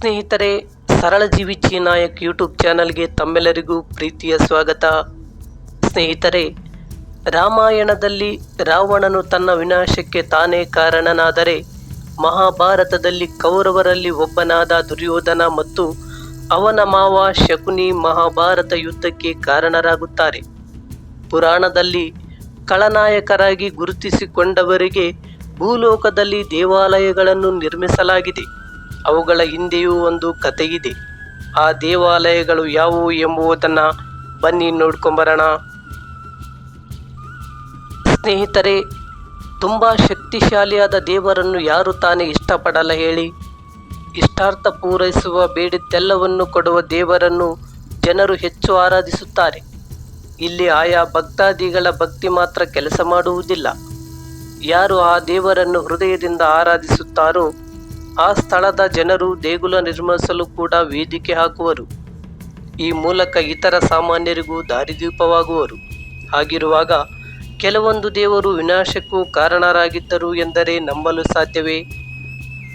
ಸ್ನೇಹಿತರೆ ಸರಳ ಜೀವಿ ನಾಯಕ್ ಯೂಟ್ಯೂಬ್ ಚಾನಲ್ಗೆ ತಮ್ಮೆಲ್ಲರಿಗೂ ಪ್ರೀತಿಯ ಸ್ವಾಗತ. ಸ್ನೇಹಿತರೆ, ರಾಮಾಯಣದಲ್ಲಿ ರಾವಣನು ತನ್ನ ವಿನಾಶಕ್ಕೆ ತಾನೇ ಕಾರಣನಾದರೆ, ಮಹಾಭಾರತದಲ್ಲಿ ಕೌರವರಲ್ಲಿ ಒಬ್ಬನಾದ ದುರ್ಯೋಧನ ಮತ್ತು ಅವನ ಮಾವ ಶಕುನಿ ಮಹಾಭಾರತ ಯುದ್ಧಕ್ಕೆ ಕಾರಣರಾಗುತ್ತಾರೆ. ಪುರಾಣದಲ್ಲಿ ಖಳನಾಯಕರಾಗಿ ಗುರುತಿಸಿಕೊಂಡವರಿಗೆ ಭೂಲೋಕದಲ್ಲಿ ದೇವಾಲಯಗಳನ್ನು ನಿರ್ಮಿಸಲಾಗಿದೆ. ಅವುಗಳ ಹಿಂದೆಯೂ ಒಂದು ಕಥೆಯಿದೆ. ಆ ದೇವಾಲಯಗಳು ಯಾವುವು ಎಂಬುದನ್ನು ಬನ್ನಿ ನೋಡ್ಕೊಂಬರೋಣ. ಸ್ನೇಹಿತರೆ, ತುಂಬ ಶಕ್ತಿಶಾಲಿಯಾದ ದೇವರನ್ನು ಯಾರು ತಾನೇ ಇಷ್ಟಪಡಲ್ಲ ಹೇಳಿ. ಇಷ್ಟಾರ್ಥ ಪೂರೈಸುವ ಬೇಡಿದ್ದೆಲ್ಲವನ್ನು ಕೊಡುವ ದೇವರನ್ನು ಜನರು ಹೆಚ್ಚು ಆರಾಧಿಸುತ್ತಾರೆ. ಇಲ್ಲಿ ಆಯಾ ಭಕ್ತಾದಿಗಳ ಭಕ್ತಿ ಮಾತ್ರ ಕೆಲಸ ಮಾಡುವುದಿಲ್ಲ. ಯಾರು ಆ ದೇವರನ್ನು ಹೃದಯದಿಂದ ಆರಾಧಿಸುತ್ತಾರೋ ಆ ಸ್ಥಳದ ಜನರು ದೇಗುಲ ನಿರ್ಮಿಸಲು ಕೂಡ ವೇದಿಕೆ ಹಾಕುವರು. ಈ ಮೂಲಕ ಇತರ ಸಾಮಾನ್ಯರಿಗೂ ದಾರಿದೀಪವಾಗುವರು. ಹಾಗಿರುವಾಗ ಕೆಲವೊಂದು ದೇವರು ವಿನಾಶಕ್ಕೂ ಕಾರಣರಾಗಿದ್ದರು ಎಂದರೆ ನಂಬಲು ಸಾಧ್ಯವೇ?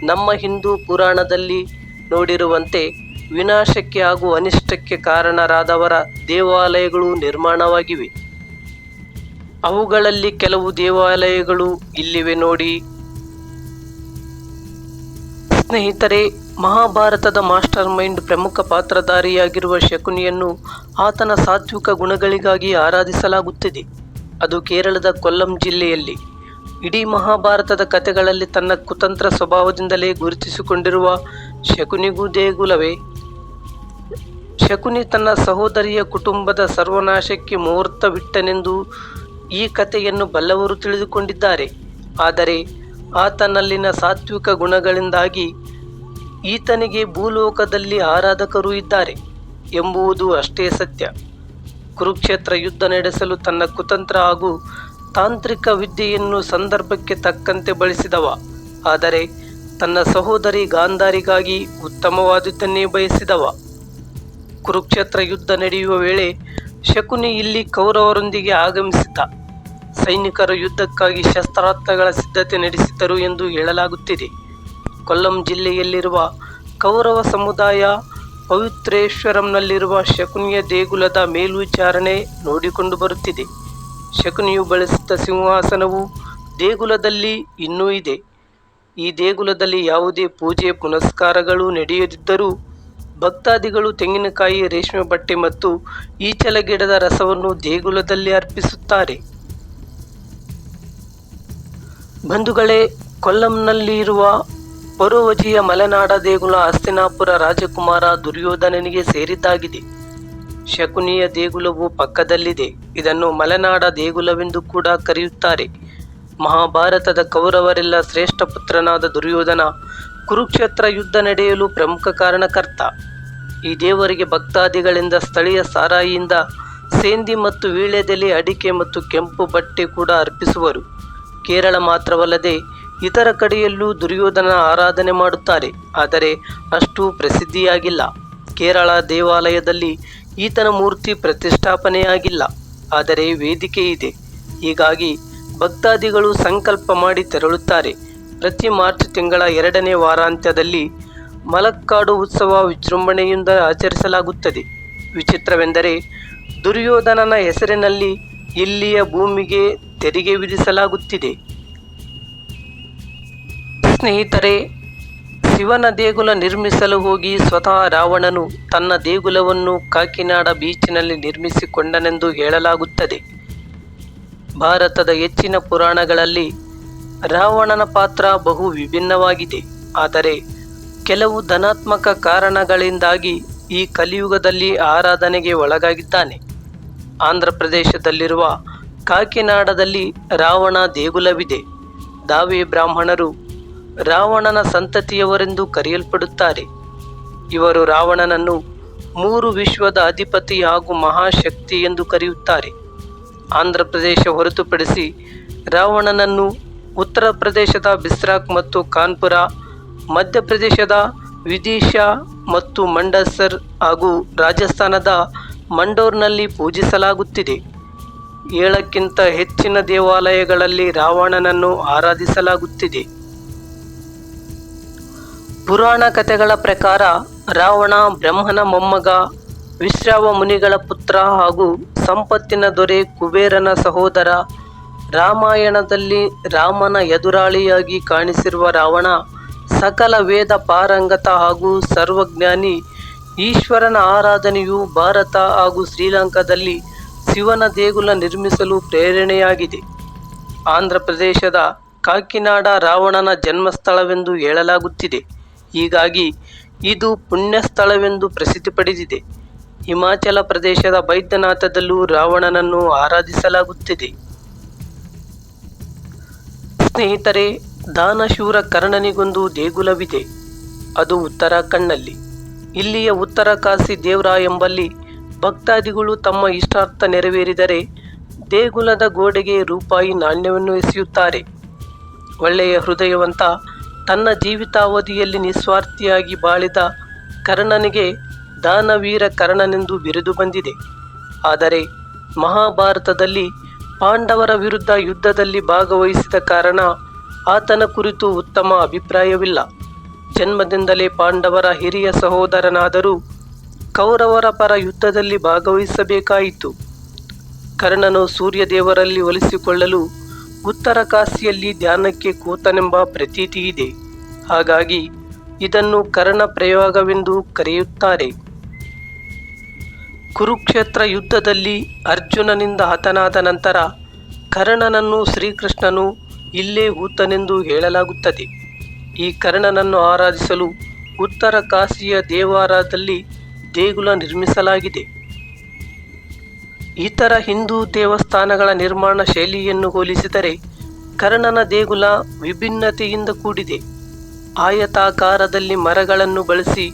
ನಮ್ಮ ಹಿಂದೂ ಪುರಾಣದಲ್ಲಿ ನೋಡಿರುವಂತೆ ವಿನಾಶಕ್ಕೆ ಹಾಗೂ ಅನಿಷ್ಟಕ್ಕೆ ಕಾರಣರಾದವರ ದೇವಾಲಯಗಳು ನಿರ್ಮಾಣವಾಗಿವೆ. ಅವುಗಳಲ್ಲಿ ಕೆಲವು ದೇವಾಲಯಗಳು ಇಲ್ಲಿವೆ ನೋಡಿ. ಸ್ನೇಹಿತರೆ, ಮಹಾಭಾರತದ ಮಾಸ್ಟರ್ ಮೈಂಡ್ ಪ್ರಮುಖ ಪಾತ್ರಧಾರಿಯಾಗಿರುವ ಶಕುನಿಯನ್ನು ಆತನ ಸಾತ್ವಿಕ ಗುಣಗಳಿಗಾಗಿ ಆರಾಧಿಸಲಾಗುತ್ತಿದೆ. ಅದು ಕೇರಳದ ಕೊಲ್ಲಂ ಜಿಲ್ಲೆಯಲ್ಲಿ. ಇಡೀ ಮಹಾಭಾರತದ ಕಥೆಗಳಲ್ಲಿ ತನ್ನ ಕುತಂತ್ರ ಸ್ವಭಾವದಿಂದಲೇ ಗುರುತಿಸಿಕೊಂಡಿರುವ ಶಕುನಿಗೂ ದೇಗುಲವೇ. ಶಕುನಿ ತನ್ನ ಸಹೋದರಿಯ ಕುಟುಂಬದ ಸರ್ವನಾಶಕ್ಕೆ ಮುಹೂರ್ತವಿಟ್ಟನೆಂದು ಈ ಕಥೆಯನ್ನು ಬಲ್ಲವರು ತಿಳಿದುಕೊಂಡಿದ್ದಾರೆ. ಆದರೆ ಆತನಲ್ಲಿನ ಸಾತ್ವಿಕ ಗುಣಗಳಿಂದಾಗಿ ಈತನಿಗೆ ಭೂಲೋಕದಲ್ಲಿ ಆರಾಧಕರು ಇದ್ದಾರೆ ಎಂಬುದು ಅಷ್ಟೇ ಸತ್ಯ. ಕುರುಕ್ಷೇತ್ರ ಯುದ್ಧ ನಡೆಸಲು ತನ್ನ ಕುತಂತ್ರ ಹಾಗೂ ತಾಂತ್ರಿಕ ವಿದ್ಯೆಯನ್ನು ಸಂದರ್ಭಕ್ಕೆ ತಕ್ಕಂತೆ ಬಳಸಿದವ. ಆದರೆ ತನ್ನ ಸಹೋದರಿ ಗಾಂಧಾರಿಗಾಗಿ ಉತ್ತಮವಾದುದನ್ನೇ ಬಯಸಿದವ. ಕುರುಕ್ಷೇತ್ರ ಯುದ್ಧ ನಡೆಯುವ ವೇಳೆ ಶಕುನಿ ಇಲ್ಲಿ ಕೌರವರೊಂದಿಗೆ ಆಗಮಿಸಿದ್ದ. ಸೈನಿಕರು ಯುದ್ಧಕ್ಕಾಗಿ ಶಸ್ತ್ರಾಸ್ತ್ರಗಳ ಸಿದ್ಧತೆ ನಡೆಸಿದ್ದರು ಎಂದು ಹೇಳಲಾಗುತ್ತಿದೆ. ಕೊಲ್ಲಂ ಜಿಲ್ಲೆಯಲ್ಲಿರುವ ಕೌರವ ಸಮುದಾಯ ಪವಿತ್ರೇಶ್ವರಂನಲ್ಲಿರುವ ಶಕುನಿಯ ದೇಗುಲದ ಮೇಲ್ವಿಚಾರಣೆ ನೋಡಿಕೊಂಡು ಬರುತ್ತಿದೆ. ಶಕುನಿಯು ಬಳಸಿದ್ದ ಸಿಂಹಾಸನವು ದೇಗುಲದಲ್ಲಿ ಇನ್ನೂ ಇದೆ. ಈ ದೇಗುಲದಲ್ಲಿ ಯಾವುದೇ ಪೂಜೆ, ಪುನಸ್ಕಾರಗಳು ನಡೆಯದಿದ್ದರೂ ಭಕ್ತಾದಿಗಳು ತೆಂಗಿನಕಾಯಿ ರೇಷ್ಮೆ ಬಟ್ಟೆ ಮತ್ತು ಈಚಲ ಗಿಡದ ರಸವನ್ನು ದೇಗುಲದಲ್ಲಿ ಅರ್ಪಿಸುತ್ತಾರೆ. ಬಂಧುಗಳೇ, ಕೊಲ್ಲಂನಲ್ಲಿರುವ ಪರೋವಜಿಯ ಮಲೆನಾಡ ದೇಗುಲ ಹಸ್ತಿನಾಪುರ ರಾಜಕುಮಾರ ದುರ್ಯೋಧನನಿಗೆ ಸೇರಿದ್ದಾಗಿದೆ. ಶಕುನಿಯ ದೇಗುಲವು ಪಕ್ಕದಲ್ಲಿದೆ. ಇದನ್ನು ಮಲೆನಾಡ ದೇಗುಲವೆಂದು ಕೂಡ ಕರೆಯುತ್ತಾರೆ. ಮಹಾಭಾರತದ ಕೌರವರೆಲ್ಲ ಶ್ರೇಷ್ಠ ಪುತ್ರನಾದ ದುರ್ಯೋಧನ ಕುರುಕ್ಷೇತ್ರ ಯುದ್ಧ ನಡೆಯಲು ಪ್ರಮುಖ ಕಾರಣಕರ್ತ. ಈ ದೇವರಿಗೆ ಭಕ್ತಾದಿಗಳಿಂದ ಸ್ಥಳೀಯ ಸಾರಾಯಿಯಿಂದ ಸೇಂದಿ ಮತ್ತು ವೀಳ್ಯದೆಲೆ, ಅಡಿಕೆ ಮತ್ತು ಕೆಂಪು ಬಟ್ಟೆ ಕೂಡ ಅರ್ಪಿಸುವರು. ಕೇರಳ ಮಾತ್ರವಲ್ಲದೆ ಇತರ ಕಡೆಯಲ್ಲೂ ದುರ್ಯೋಧನ ಆರಾಧನೆ ಮಾಡುತ್ತಾರೆ. ಆದರೆ ಅಷ್ಟು ಪ್ರಸಿದ್ಧಿಯಾಗಿಲ್ಲ. ಕೇರಳ ದೇವಾಲಯದಲ್ಲಿ ಈತನ ಮೂರ್ತಿ ಪ್ರತಿಷ್ಠಾಪನೆಯಾಗಿಲ್ಲ. ಆದರೆ ವೇದಿಕೆ ಇದೆ. ಹೀಗಾಗಿ ಭಕ್ತಾದಿಗಳು ಸಂಕಲ್ಪ ಮಾಡಿ ತೆರಳುತ್ತಾರೆ. ಪ್ರತಿ ಮಾರ್ಚ್ ತಿಂಗಳ ಎರಡನೇ ವಾರಾಂತ್ಯದಲ್ಲಿ ಮಲಕ್ಕಾಡು ಉತ್ಸವ ವಿಜೃಂಭಣೆಯಿಂದ ಆಚರಿಸಲಾಗುತ್ತದೆ. ವಿಚಿತ್ರವೆಂದರೆ ದುರ್ಯೋಧನನ ಹೆಸರಿನಲ್ಲಿ ಇಲ್ಲಿಯ ಭೂಮಿಗೆ ತೆರಿಗೆ ವಿಧಿಸಲಾಗುತ್ತಿದೆ. ಸ್ನೇಹಿತರೆ, ಶಿವನ ದೇಗುಲ ನಿರ್ಮಿಸಲು ಹೋಗಿ ಸ್ವತಃ ರಾವಣನು ತನ್ನ ದೇಗುಲವನ್ನು ಕಾಕಿನಾಡ ಬೀಚಿನಲ್ಲಿ ನಿರ್ಮಿಸಿಕೊಂಡನೆಂದು ಹೇಳಲಾಗುತ್ತದೆ. ಭಾರತದ ಹೆಚ್ಚಿನ ಪುರಾಣಗಳಲ್ಲಿ ರಾವಣನ ಪಾತ್ರ ಬಹು ವಿಭಿನ್ನವಾಗಿದೆ. ಆದರೆ ಕೆಲವು ಧನಾತ್ಮಕ ಕಾರಣಗಳಿಂದಾಗಿ ಈ ಕಲಿಯುಗದಲ್ಲಿ ಆರಾಧನೆಗೆ ಒಳಗಾಗಿದ್ದಾನೆ. ಆಂಧ್ರ ಪ್ರದೇಶದಲ್ಲಿರುವ ಕಾಕಿನಾಡದಲ್ಲಿ ರಾವಣ ದೇಗುಲವಿದೆ. ದಾವಿ ಬ್ರಾಹ್ಮಣರು ರಾವಣನ ಸಂತತಿಯವರೆಂದು ಕರೆಯಲ್ಪಡುತ್ತಾರೆ. ಇವರು ರಾವಣನನ್ನು ಮೂರು ವಿಶ್ವದ ಅಧಿಪತಿ ಹಾಗೂ ಮಹಾಶಕ್ತಿ ಎಂದು ಕರೆಯುತ್ತಾರೆ. ಆಂಧ್ರ ಪ್ರದೇಶ ಹೊರತುಪಡಿಸಿ ರಾವಣನನ್ನು ಉತ್ತರ ಪ್ರದೇಶದ ಬಿಸ್ರಾಕ್ ಮತ್ತು ಕಾನ್ಪುರ, ಮಧ್ಯಪ್ರದೇಶದ ವಿದಿಶಾ ಮತ್ತು ಮಂಡಸರ್ ಹಾಗೂ ರಾಜಸ್ಥಾನದ ಮಂಡೋರ್ನಲ್ಲಿ ಪೂಜಿಸಲಾಗುತ್ತಿದೆ. ಏಳಕ್ಕಿಂತ ಹೆಚ್ಚಿನ ದೇವಾಲಯಗಳಲ್ಲಿ ರಾವಣನನ್ನು ಆರಾಧಿಸಲಾಗುತ್ತಿದೆ. ಪುರಾಣ ಕಥೆಗಳ ಪ್ರಕಾರ ರಾವಣ, ಬ್ರಹ್ಮನ ಮೊಮ್ಮಗ, ವಿಶ್ರಾವ ಮುನಿಗಳ ಪುತ್ರ ಹಾಗೂ ಸಂಪತ್ತಿನ ದೊರೆ ಕುಬೇರನ ಸಹೋದರ ರಾಮಾಯಣದಲ್ಲಿ ರಾಮನ ಎದುರಾಳಿಯಾಗಿ ಕಾಣಿಸಿರುವ ರಾವಣ ಸಕಲ ವೇದ ಪಾರಂಗತ ಹಾಗೂ ಸರ್ವಜ್ಞಾನಿ ಈಶ್ವರನ ಆರಾಧನೆಯು ಭಾರತ ಹಾಗೂ ಶ್ರೀಲಂಕಾದಲ್ಲಿ ಶಿವನ ದೇಗುಲ ನಿರ್ಮಿಸಲು ಪ್ರೇರಣೆಯಾಗಿದೆ. ಆಂಧ್ರ ಪ್ರದೇಶದ ಕಾಕಿನಾಡ ರಾವಣನ ಜನ್ಮಸ್ಥಳವೆಂದು ಹೇಳಲಾಗುತ್ತಿದೆ. ಹೀಗಾಗಿ ಇದು ಪುಣ್ಯ ಸ್ಥಳವೆಂದು ಪ್ರಸಿದ್ಧಿ ಪಡೆದಿದೆ. ಹಿಮಾಚಲ ಪ್ರದೇಶದ ಬೈದ್ಯನಾಥದಲ್ಲೂ ರಾವಣನನ್ನು ಆರಾಧಿಸಲಾಗುತ್ತಿದೆ. ಸ್ನೇಹಿತರೆ, ದಾನಶೂರ ಕರ್ಣನಿಗೊಂದು ದೇಗುಲವಿದೆ. ಅದು ಉತ್ತರಾಖಂಡ್ನಲ್ಲಿ ಇಲ್ಲಿಯ ಉತ್ತರ ಕಾಶಿ ದೇವ್ರ ಎಂಬಲ್ಲಿ ಭಕ್ತಾದಿಗಳು ತಮ್ಮ ಇಷ್ಟಾರ್ಥ ನೆರವೇರಿದರೆ ದೇಗುಲದ ಗೋಡೆಗೆ ರೂಪಾಯಿ ನಾಣ್ಯವನ್ನು ಎಸೆಯುತ್ತಾರೆ. ಒಳ್ಳೆಯ ಹೃದಯವಂತ ತನ್ನ ಜೀವಿತಾವಧಿಯಲ್ಲಿ ನಿಸ್ವಾರ್ಥಿಯಾಗಿ ಬಾಳಿದ ಕರ್ಣನಿಗೆ ದಾನವೀರ ಕರ್ಣನೆಂದು ಬಿರುದು ಬಂದಿದೆ. ಆದರೆ ಮಹಾಭಾರತದಲ್ಲಿ ಪಾಂಡವರ ವಿರುದ್ಧ ಯುದ್ಧದಲ್ಲಿ ಭಾಗವಹಿಸಿದ ಕಾರಣ ಆತನ ಕುರಿತು ಉತ್ತಮ ಅಭಿಪ್ರಾಯವಿಲ್ಲ. ಜನ್ಮದಿಂದಲೇ ಪಾಂಡವರ ಹಿರಿಯ ಸಹೋದರನಾದರೂ ಕೌರವರ ಪರ ಯುದ್ಧದಲ್ಲಿ ಭಾಗವಹಿಸಬೇಕಾಯಿತು. ಕರ್ಣನು ಸೂರ್ಯದೇವರಲ್ಲಿ ಒಲಿಸಿಕೊಳ್ಳಲು ಉತ್ತರ ಕಾಶಿಯಲ್ಲಿ ಧ್ಯಾನಕ್ಕೆ ಕೂತನೆಂಬ ಪ್ರತೀತಿ ಇದೆ ಹಾಗಾಗಿ ಇದನ್ನು ಕರ್ಣ ಪ್ರಯೋಗವೆಂದು ಕರೆಯುತ್ತಾರೆ. ಕುರುಕ್ಷೇತ್ರ ಯುದ್ಧದಲ್ಲಿ ಅರ್ಜುನನಿಂದ ಹತನಾದ ನಂತರ ಕರ್ಣನನ್ನು ಶ್ರೀಕೃಷ್ಣನು ಇಲ್ಲೇ ಹೂತನೆಂದು ಹೇಳಲಾಗುತ್ತದೆ. ಈ ಕರ್ಣನನ್ನು ಆರಾಧಿಸಲು ಉತ್ತರ ಕಾಶಿಯ ದೇವಾರದಲ್ಲಿ ದೇಗುಲ ನಿರ್ಮಿಸಲಾಗಿದೆ. ಇತರ ಹಿಂದೂ ದೇವಸ್ಥಾನಗಳ ನಿರ್ಮಾಣ ಶೈಲಿಯನ್ನು ಹೋಲಿಸಿದರೆ ಕರ್ಣನ ದೇಗುಲ ವಿಭಿನ್ನತೆಯಿಂದ ಕೂಡಿದೆ. ಆಯತಾಕಾರದಲ್ಲಿ ಮರಗಳನ್ನು ಬಳಸಿ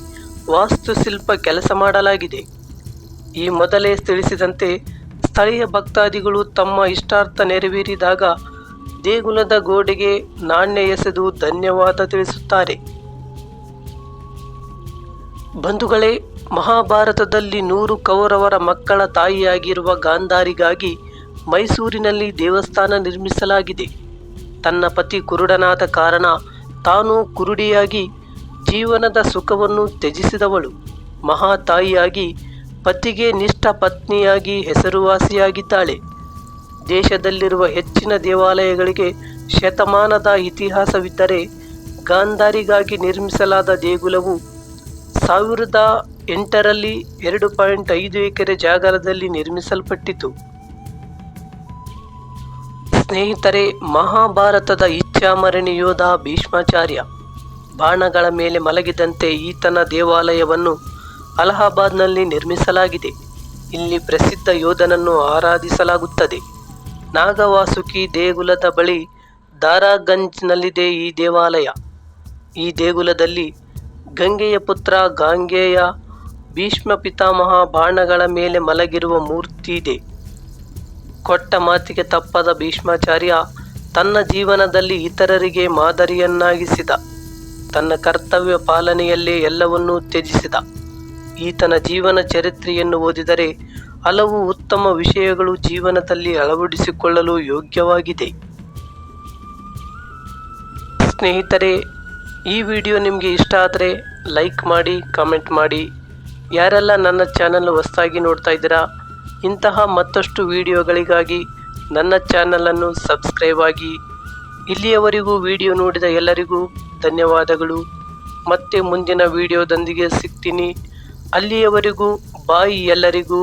ವಾಸ್ತುಶಿಲ್ಪ ಕೆಲಸ ಮಾಡಲಾಗಿದೆ. ಈ ಮೊದಲೇ ತಿಳಿಸಿದಂತೆ ಸ್ಥಳೀಯ ಭಕ್ತಾದಿಗಳು ತಮ್ಮ ಇಷ್ಟಾರ್ಥ ನೆರವೇರಿದಾಗ ದೇಗುಲದ ಗೋಡೆಗೆ ನಾಣ್ಯ ಎಸೆದು ಧನ್ಯವಾದ ತಿಳಿಸುತ್ತಾರೆ. ಬಂಧುಗಳೇ, ಮಹಾಭಾರತದಲ್ಲಿ ನೂರು ಕೌರವರ ಮಕ್ಕಳ ತಾಯಿಯಾಗಿರುವ ಗಾಂಧಾರಿಗಾಗಿ ಮೈಸೂರಿನಲ್ಲಿ ದೇವಸ್ಥಾನ ನಿರ್ಮಿಸಲಾಗಿದೆ. ತನ್ನ ಪತಿ ಕುರುಡನಾದ ಕಾರಣ ತಾನು ಕುರುಡಿಯಾಗಿ ಜೀವನದ ಸುಖವನ್ನು ತ್ಯಜಿಸಿದವಳು. ಮಹಾತಾಯಿಯಾಗಿ ಪತಿಗೆ ನಿಷ್ಠ ಪತ್ನಿಯಾಗಿ ಹೆಸರುವಾಸಿಯಾಗಿದ್ದಾಳೆ. ದೇಶದಲ್ಲಿರುವ ಹೆಚ್ಚಿನ ದೇವಾಲಯಗಳಿಗೆ ಶತಮಾನದ ಇತಿಹಾಸವಿದ್ದರೆ ಗಾಂಧಾರಿಗಾಗಿ ನಿರ್ಮಿಸಲಾದ ದೇಗುಲವು ಸಾವಿರದ ಎಂಟರಲ್ಲಿ ಎರಡು ಪಾಯಿಂಟ್ ಐದು ಎಕರೆ ಜಾಗರದಲ್ಲಿ ನಿರ್ಮಿಸಲ್ಪಟ್ಟಿತು. ಸ್ನೇಹಿತರೆ, ಮಹಾಭಾರತದ ಇಚ್ಛಾಮರಣಿ ಯೋಧ ಭೀಷ್ಮಾಚಾರ್ಯ ಬಾಣಗಳ ಮೇಲೆ ಮಲಗಿದಂತೆ ಈತನ ದೇವಾಲಯವನ್ನು ಅಲಹಾಬಾದ್ನಲ್ಲಿ ನಿರ್ಮಿಸಲಾಗಿದೆ. ಇಲ್ಲಿ ಪ್ರಸಿದ್ಧ ಯೋಧನನ್ನು ಆರಾಧಿಸಲಾಗುತ್ತದೆ. ನಾಗವಾಸುಕಿ ದೇಗುಲದ ಬಳಿ ದಾರಾಗಂಜ್ನಲ್ಲಿದೆ ಈ ದೇವಾಲಯ. ಈ ದೇಗುಲದಲ್ಲಿ ಗಂಗೆಯ ಪುತ್ರ ಗಾಂಗೆಯ ಭೀಷ್ಮ ಪಿತಾಮಹ ಬಾಣಗಳ ಮೇಲೆ ಮಲಗಿರುವ ಮೂರ್ತಿ ಇದೆ. ಕೊಟ್ಟ ಮಾತಿಗೆ ತಪ್ಪದ ಭೀಷ್ಮಾಚಾರ್ಯ ತನ್ನ ಜೀವನದಲ್ಲಿ ಇತರರಿಗೆ ಮಾದರಿಯನ್ನಾಗಿಸಿದ. ತನ್ನ ಕರ್ತವ್ಯ ಪಾಲನೆಯಲ್ಲೇ ಎಲ್ಲವನ್ನೂ ತ್ಯಜಿಸಿದ. ಈತನ ಜೀವನ ಚರಿತ್ರೆಯನ್ನು ಓದಿದರೆ ಹಲವು ಉತ್ತಮ ವಿಷಯಗಳು ಜೀವನದಲ್ಲಿ ಅಳವಡಿಸಿಕೊಳ್ಳಲು ಯೋಗ್ಯವಾಗಿದೆ. ಸ್ನೇಹಿತರೆ, ಈ ವಿಡಿಯೋ ನಿಮಗೆ ಇಷ್ಟ ಆದರೆ ಲೈಕ್ ಮಾಡಿ, ಕಮೆಂಟ್ ಮಾಡಿ. ಯಾರೆಲ್ಲ ನನ್ನ ಚಾನಲ್ ಹೊಸದಾಗಿ ನೋಡ್ತಾ ಇದ್ದೀರಾ, ಇಂತಹ ಮತ್ತಷ್ಟು ವಿಡಿಯೋಗಳಿಗಾಗಿ ನನ್ನ ಚಾನಲನ್ನು ಸಬ್ಸ್ಕ್ರೈಬ್ ಆಗಿ. ಇಲ್ಲಿಯವರೆಗೂ ವಿಡಿಯೋ ನೋಡಿದ ಎಲ್ಲರಿಗೂ ಧನ್ಯವಾದಗಳು. ಮತ್ತೆ ಮುಂದಿನ ವಿಡಿಯೋದೊಂದಿಗೆ ಸಿಗ್ತೀನಿ. ಅಲ್ಲಿಯವರೆಗೂ ಬಾಯಿ ಎಲ್ಲರಿಗೂ.